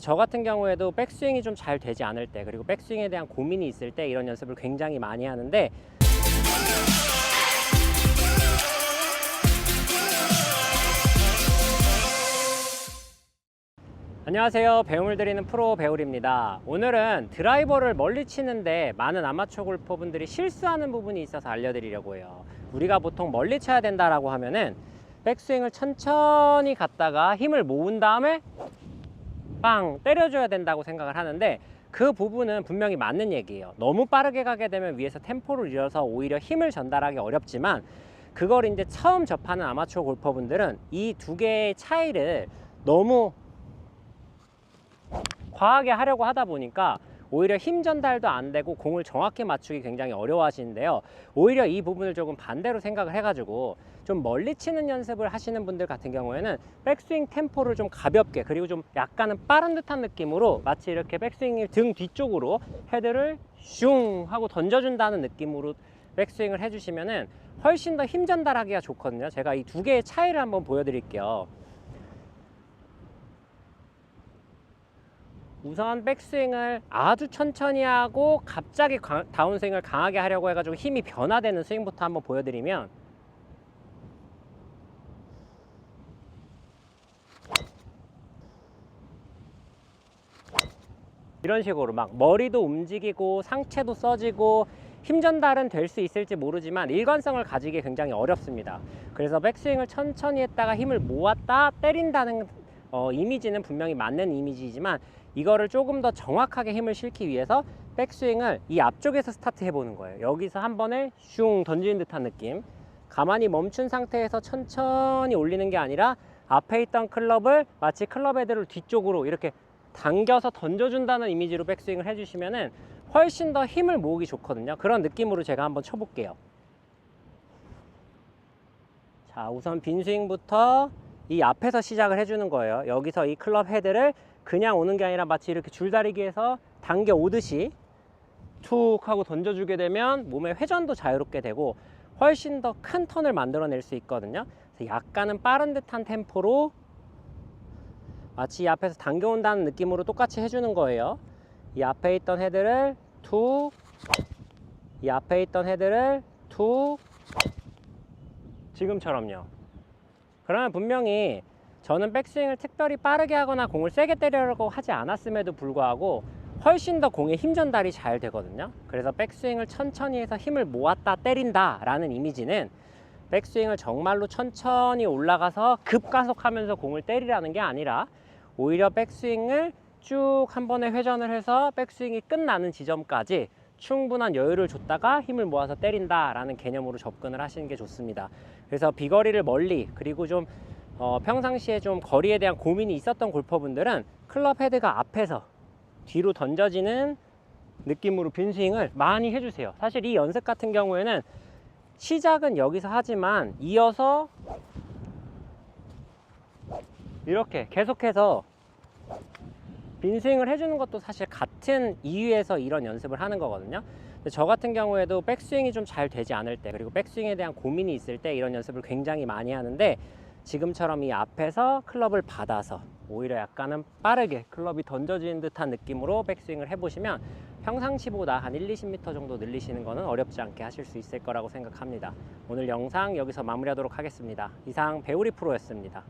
저 같은 경우에도 백스윙이 좀 잘 되지 않을 때 그리고 백스윙에 대한 고민이 있을 때 이런 연습을 굉장히 많이 하는데 안녕하세요. 배움을 드리는 프로 배울입니다. 오늘은 드라이버를 멀리 치는데 많은 아마추어 골퍼분들이 실수하는 부분이 있어서 알려드리려고 해요. 우리가 보통 멀리 쳐야 된다라고 하면은 백스윙을 천천히 갔다가 힘을 모은 다음에 빵 때려줘야 된다고 생각을 하는데 그 부분은 분명히 맞는 얘기예요. 너무 빠르게 가게 되면 위에서 템포를 잃어서 오히려 힘을 전달하기 어렵지만 그걸 이제 처음 접하는 아마추어 골퍼분들은 이 두 개의 차이를 너무 과하게 하려고 하다 보니까 오히려 힘 전달도 안 되고 공을 정확히 맞추기 굉장히 어려워하시는데요. 오히려 이 부분을 조금 반대로 생각을 해가지고 좀 멀리 치는 연습을 하시는 분들 같은 경우에는 백스윙 템포를 좀 가볍게 그리고 좀 약간은 빠른 듯한 느낌으로 마치 이렇게 백스윙을 등 뒤쪽으로 헤드를 슝 하고 던져준다는 느낌으로 백스윙을 해주시면은 훨씬 더 힘 전달하기가 좋거든요. 제가 이 두 개의 차이를 한번 보여드릴게요. 우선 백스윙을 아주 천천히 하고 갑자기 강- 다운스윙을 강하게 하려고 해가지고 힘이 변화되는 스윙부터 한번 보여드리면 이런 식으로 막 머리도 움직이고 상체도 써지고 힘 전달은 될 수 있을지 모르지만 일관성을 가지기 굉장히 어렵습니다. 그래서 백스윙을 천천히 했다가 힘을 모았다 때린다는 어, 이미지는 분명히 맞는 이미지이지만 이거를 조금 더 정확하게 힘을 실기 위해서 백스윙을 이 앞쪽에서 스타트 해보는 거예요. 여기서 한 번에 슝 던지는 듯한 느낌. 가만히 멈춘 상태에서 천천히 올리는 게 아니라 앞에 있던 클럽을 마치 클럽 헤드를 뒤쪽으로 이렇게 당겨서 던져준다는 이미지로 백스윙을 해주시면 은 훨씬 더 힘을 모으기 좋거든요. 그런 느낌으로 제가 한번 쳐볼게요. 자, 우선 빈 스윙부터 이 앞에서 시작을 해주는 거예요. 여기서 이 클럽 헤드를 그냥 오는 게 아니라 마치 이렇게 줄다리기에서 당겨 오듯이 툭 하고 던져주게 되면 몸의 회전도 자유롭게 되고 훨씬 더 큰 턴을 만들어낼 수 있거든요. 약간은 빠른 듯한 템포로 마치 이 앞에서 당겨온다는 느낌으로 똑같이 해주는 거예요. 이 앞에 있던 헤드를 툭, 이 앞에 있던 헤드를 툭, 지금처럼요. 그러면 분명히 저는 백스윙을 특별히 빠르게 하거나 공을 세게 때리려고 하지 않았음에도 불구하고 훨씬 더 공의 힘 전달이 잘 되거든요. 그래서 백스윙을 천천히 해서 힘을 모았다 때린다 라는 이미지는 백스윙을 정말로 천천히 올라가서 급가속하면서 공을 때리라는 게 아니라 오히려 백스윙을 쭉 한 번에 회전을 해서 백스윙이 끝나는 지점까지 충분한 여유를 줬다가 힘을 모아서 때린다 라는 개념으로 접근을 하시는 게 좋습니다. 그래서 비거리를 멀리 그리고 좀 어, 평상시에 좀 거리에 대한 고민이 있었던 골퍼분들은 클럽 헤드가 앞에서 뒤로 던져지는 느낌으로 빈 스윙을 많이 해주세요. 사실 이 연습 같은 경우에는 시작은 여기서 하지만 이어서 이렇게 계속해서 빈 스윙을 해주는 것도 사실 같은 이유에서 이런 연습을 하는 거거든요. 저 같은 경우에도 백스윙이 좀 잘 되지 않을 때 그리고 백스윙에 대한 고민이 있을 때 이런 연습을 굉장히 많이 하는데 지금처럼 이 앞에서 클럽을 받아서 오히려 약간은 빠르게 클럽이 던져지는 듯한 느낌으로 백스윙을 해보시면 평상시보다 한 1, 20m 정도 늘리시는 것은 어렵지 않게 하실 수 있을 거라고 생각합니다. 오늘 영상 여기서 마무리하도록 하겠습니다. 이상 배우리 프로였습니다.